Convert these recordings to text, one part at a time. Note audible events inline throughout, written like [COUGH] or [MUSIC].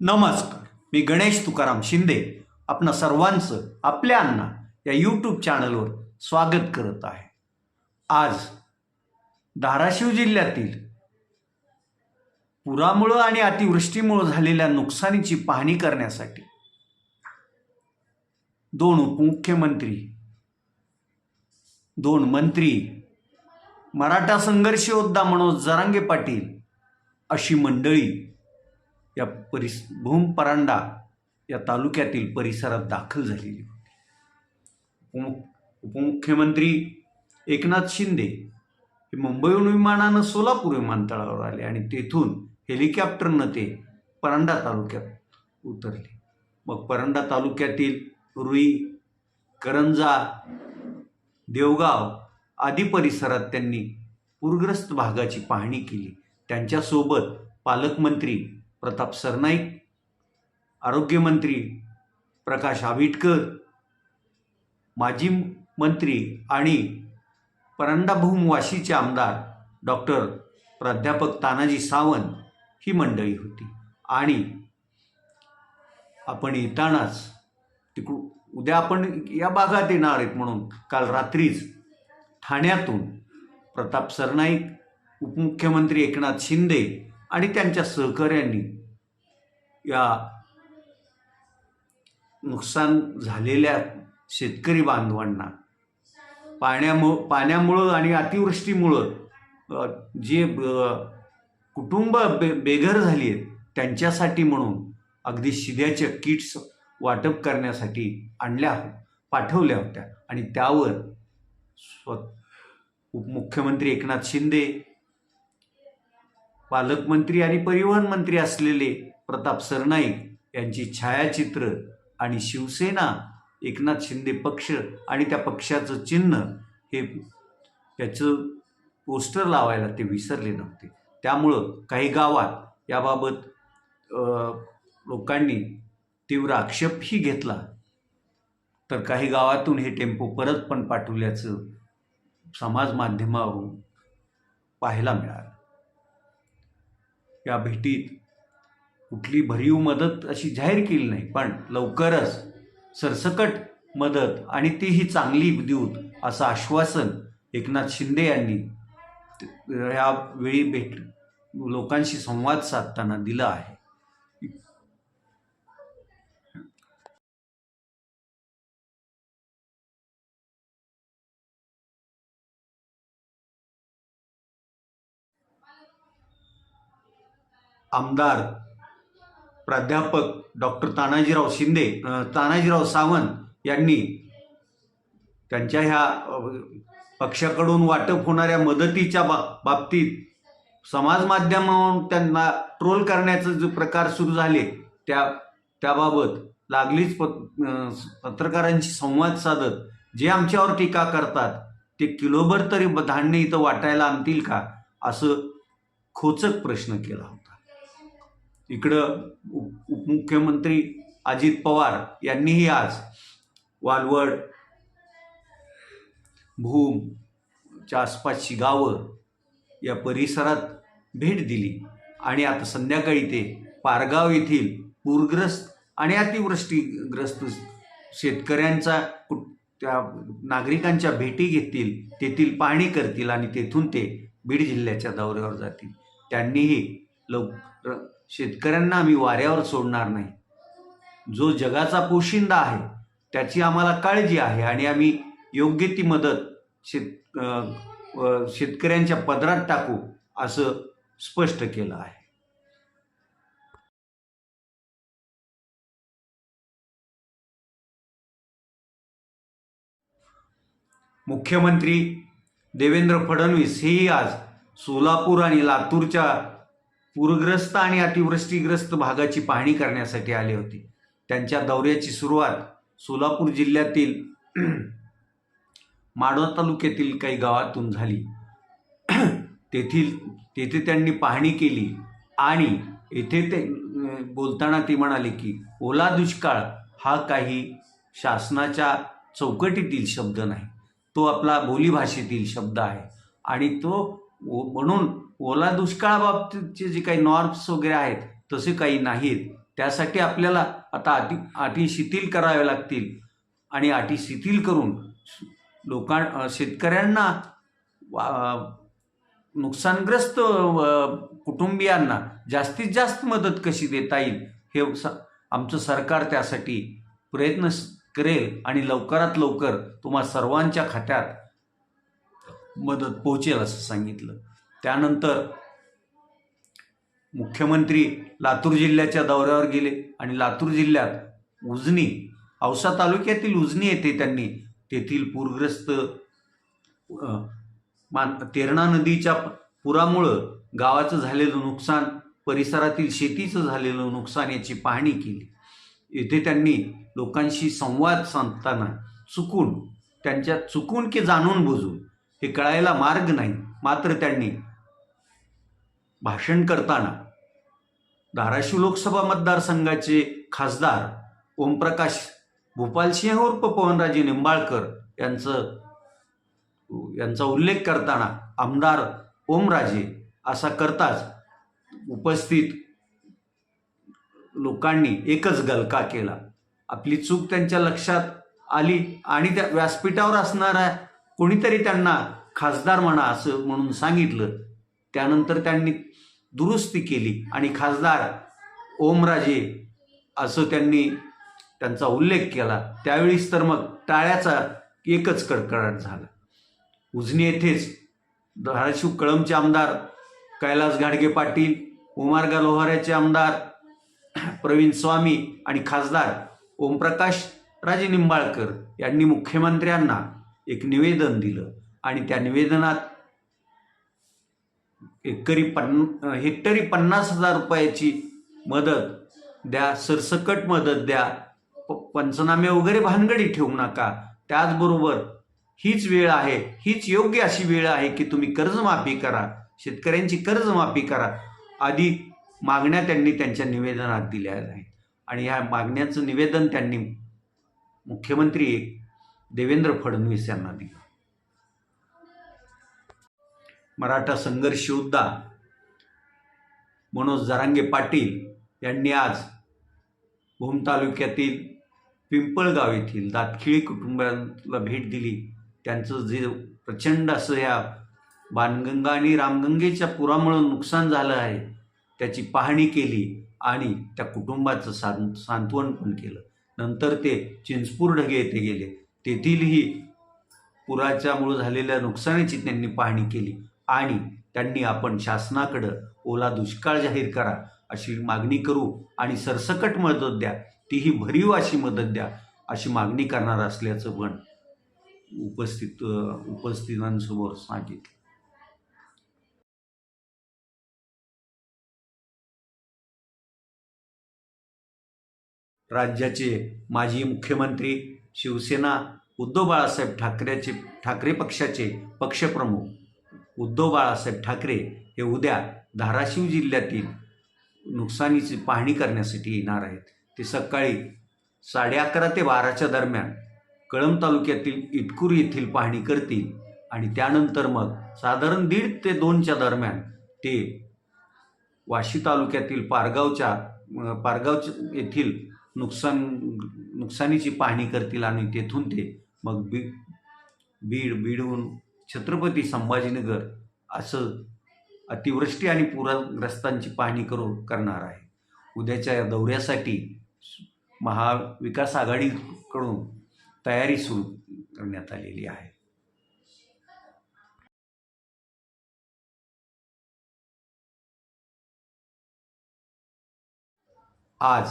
नमस्कार. मी गणेश तुकाराम शिंदे आपणा सर्वांचं आपल्या अण्णा या यूट्यूब चॅनलवर स्वागत करत आहे. आज धाराशिव जिल्ह्यातील पुरामुळं आणि अतिवृष्टीमुळं झालेल्या नुकसानीची पाहणी करण्यासाठी दोन उपमुख्यमंत्री दोन मंत्री मराठा संघर्ष योद्धा मनोज जरांगे पाटील अशी मंडळी या परिस भूम परांडा या तालुक्यातील परिसरात दाखल झालेली होती. उपमु उपमुख्यमंत्री एकनाथ शिंदे हे मुंबईहून विमानानं सोलापूर विमानतळावर आले आणि तेथून हेलिकॉप्टरनं ते परांडा तालुक्यात उतरले. मग परांडा तालुक्यातील रुई करंजा देवगाव आदी परिसरात त्यांनी पूरग्रस्त भागाची पाहणी केली. त्यांच्यासोबत पालकमंत्री प्रताप सरनाईक आरोग्यमंत्री प्रकाश आबिटकर माजी मंत्री आणि परंडाभूम वाशीचे आमदार डॉक्टर प्राध्यापक तानाजी सावंत ही मंडळी होती. आणि आपण येतानाच तिकडून उद्या आपण या भागात येणार आहेत म्हणून काल रात्रीच ठाण्यातून प्रताप सरनाईक उपमुख्यमंत्री एकनाथ शिंदे आणि त्यांच्या सहकाऱ्यांनी या नुकसान झालेल्या शेतकरी बांधवांना पाण्यामु पाण्यामुळं आणि अतिवृष्टीमुळं जे कुटुंब बे बेघर झाली आहेत त्यांच्यासाठी म्हणून अगदी शिद्याच्या किट्स वाटप करण्यासाठी आणल्या हो-, पाठवल्या होत्या. आणि त्यावर स्व उपमुख्यमंत्री एकनाथ शिंदे पालकमंत्री आणि परिवहन मंत्री असलेले प्रताप सरनाईक यांची छायाचित्र आणि शिवसेना एकनाथ शिंदे पक्ष आणि त्या पक्षाचं चिन्ह हे त्याचं पोस्टर लावायला ते विसरले नव्हते. त्यामुळं काही गावात याबाबत लोकांनी तीव्र आक्षेपही घेतला. तर काही गावातून हे टेम्पो परत पण पाठवल्याचं समाज माध्यमावरून पाहायला मिळालं. या भेटीत कुठली भरीव मदत अशी जाहीर केली नाही पण लवकरच सरसकट मदत आणि तीही चांगली देऊत असं आश्वासन एकनाथ शिंदे यांनी ह्या वेळी भेट लोकांशी संवाद साधताना दिला आहे. आमदार प्राध्यापक डॉक्टर तानाजीराव शिंदे तानाजीराव सावंत यांनी त्यांच्या ह्या पक्षाकडून वाटप होणाऱ्या मदतीच्या बा बाबतीत समाज माध्यमावरून त्यांना ट्रोल करण्याचे जे प्रकार सुरू झाले त्या त्याबाबत लागलीच पत पत्रकारांशी संवाद साधत जे आमच्यावर टीका करतात ते किलोभर तरी धान्य इथं वाटायला आणतील का असं खोचक प्रश्न केला होता. इकडं उप उपमुख्यमंत्री अजित पवार यांनीही आज वालवड भूमच्या आसपासची गावं या परिसरात भेट दिली. आणि आता संध्याकाळी ते पारगाव येथील पूरग्रस्त आणि अतिवृष्टीग्रस्त शेतकऱ्यांचा कुट त्या नागरिकांच्या भेटी घेतील तेथील पाहणी करतील आणि तेथून ते बीड जिल्ह्याच्या दौऱ्यावर जातील. त्यांनीही लव शेतकऱ्यांना आम्ही वाऱ्यावर सोडणार नाही. जो जगाचा पोशिंदा आहे त्याची आम्हाला काळजी आहे आणि आम्ही योग्य ती मदत शेत शेतकऱ्यांच्या पदरात टाकू असं स्पष्ट केलं आहे. मुख्यमंत्री देवेंद्र फडणवीस हेही आज सोलापूर आणि लातूरच्या पूरग्रस्त आणि अतिवृष्टीग्रस्त भागाची पाहणी करण्यासाठी आले होते. त्यांच्या दौऱ्याची सुरुवात सोलापूर जिल्ह्यातील [CLEARS THROAT] माडवा तालुक्यातील काही गावातून झाली. [CLEARS THROAT] तेथील तेथे त्यांनी पाहणी केली आणि येथे ते बोलताना ते म्हणाले की ओला दुष्काळ हा काही शासनाच्या चौकटीतील शब्द नाही. तो आपला बोलीभाषेतील शब्द आहे आणि तो म्हणून ओला दुष्काळाबाबतीतचे जे काही नॉर्म्स वगैरे आहेत तसे काही नाहीत. त्यासाठी आपल्याला आता अटी अटी शिथिल कराव्या लागतील. आणि अटी शिथिल करून लोकां शेतकऱ्यांना वा- नुकसानग्रस्त कुटुंबियांना जास्तीत जास्त मदत कशी देता येईल हे स आमचं सरकार त्यासाठी प्रयत्न करेल आणि लवकरात लवकर तुम्हा सर्वांच्या खात्यात मदत पोहोचेल असं सांगितलं. त्यानंतर मुख्यमंत्री लातूर जिल्ह्याच्या दौऱ्यावर गेले आणि लातूर जिल्ह्यात उजनी औसा तालुक्यातील उजनी येथे त्यांनी तेथील पूरग्रस्त मान तेरणा नदीच्या पुरामुळं गावाचं झालेलं नुकसान परिसरातील शेतीचं झालेलं नुकसान याची पाहणी केली. येथे त्यांनी लोकांशी संवाद साधताना चुकून त्यांच्या चुकून की जाणून बुजून हे कळायला मार्ग नाही मात्र त्यांनी भाषण करताना धाराशिव लोकसभा मतदारसंघाचे खासदार ओमप्रकाश भूपालसिंह उर्फ पवनराजे निंबाळकर यांचं यांचा उल्लेख करताना आमदार ओमराजे असा करताच उपस्थित लोकांनी एकच गलका केला. आपली चूक त्यांच्या लक्षात आली आणि त्या व्यासपीठावर असणाऱ्या कोणीतरी त्यांना खासदार म्हणा असं म्हणून सांगितलं. त्यानंतर त्यांनी दुरुस्ती केली. आणि खासदार ओमराजे असं त्यांनी त्यांचा उल्लेख केला. त्यावेळीच तर मग टाळ्याचा एकच कडकडाट झाला. उजनी येथेच धाराशिव कळमचे आमदार कैलास घाडगे पाटील उमारगा लोहाऱ्याचे आमदार प्रवीण स्वामी आणि खासदार ओमप्रकाश राजे निंबाळकर यांनी मुख्यमंत्र्यांना एक निवेदन दिलं. आणि त्या निवेदनात एकरी पन्न हेक्टरी पन्नास हजार रुपयाची मदत द्या सरसकट मदत द्या प पंचनामे वगैरे भानगडी ठेवू नका. त्याचबरोबर हीच वेळ आहे हीच योग्य अशी वेळ आहे की तुम्ही कर्जमाफी करा शेतकऱ्यांची कर्जमाफी करा. आदी मागण्या त्यांनी त्यांच्या निवेदनात दिल्या आहेत. आणि ह्या मागण्याचं निवेदन त्यांनी मुख्यमंत्री देवेंद्र फडणवीस यांना दिलं. मराठा संघर्ष योद्धा मनोज जरांगे पाटील यांनी आज भूम तालुक्यातील पिंपळगाव येथील दातखिळी कुटुंबाला भेट दिली. त्यांचं जे प्रचंड असं या बाणगंगा आणि रामगंगेच्या पुरामुळं नुकसान झालं आहे त्याची पाहणी केली आणि त्या कुटुंबाचं सां सांत्वन पण केलं. नंतर ते चिंचपूर ढगे येथे गेले. तेथीलही पुराच्यामुळं झालेल्या नुकसानीची त्यांनी पाहणी केली. आणि त्यांनी आपण शासनाकडं ओला दुष्काळ जाहीर करा अशी मागणी करू आणि सरसकट मदत द्या तीही भरीव अशी मदत द्या अशी मागणी करणार असल्याचं पण उपस्थित उपस्थितांसमोर सांगितलं. राज्याचे माजी मुख्यमंत्री शिवसेना उद्धव बाळासाहेब ठाकरेचे ठाकरे पक्षाचे पक्षप्रमुख उद्धव बाळासाहेब ठाकरे हे उद्या धाराशिव जिल्ह्यातील नुकसानीची पाहणी करण्यासाठी येणार आहेत. ते सकाळी साडे अकरा ते बाराच्या दरम्यान कळंब तालुक्यातील इटकूर येथील पाहणी करतील आणि त्यानंतर मग साधारण दीड ते दोनच्या दरम्यान ते वाशी तालुक्यातील पारगावच्या पारगाव येथील नुकसान नुकसानीची पाहणी करतील आणि तेथून ते मग बी बीड बीडहून छत्रपती संभाजीनगर असं अतिवृष्टी आणि पूरग्रस्तांची पाहणी करू करणार आहे. उद्याच्या या दौऱ्यासाठी महाविकास आघाडीकडून तयारी सुरू करण्यात आलेली आहे. आज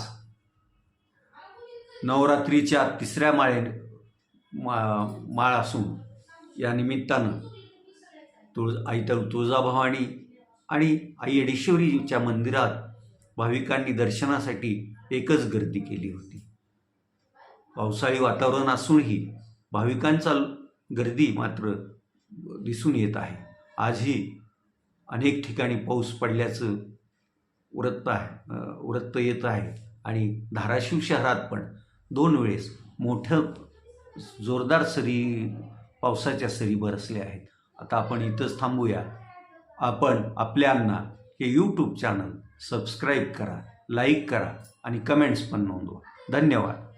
नवरात्रीच्या तिसऱ्या माळे मा माळ असून या निमित्तानं तुळ आई तर तुळजाभवानी आणि आई अडेश्वरीच्या मंदिरात भाविकांनी दर्शनासाठी एकच गर्दी केली होती. पावसाळी वातावरण असूनही भाविकांचा गर्दी मात्र दिसून येत आहे. आजही अनेक ठिकाणी पाऊस पडल्याचं वृत्त आहे वृत्त येत आहे आणि धाराशिव शहरात पण दोन वेळेस मोठं जोरदार सरी पावसाच्या सरी बरसल्या आहेत. आता आपण इथंच थांबूया. आपण आपल्यांना हे यूट्यूब चॅनल सबस्क्राईब करा लाईक करा आणि कमेंट्स पण नोंदवा. धन्यवाद.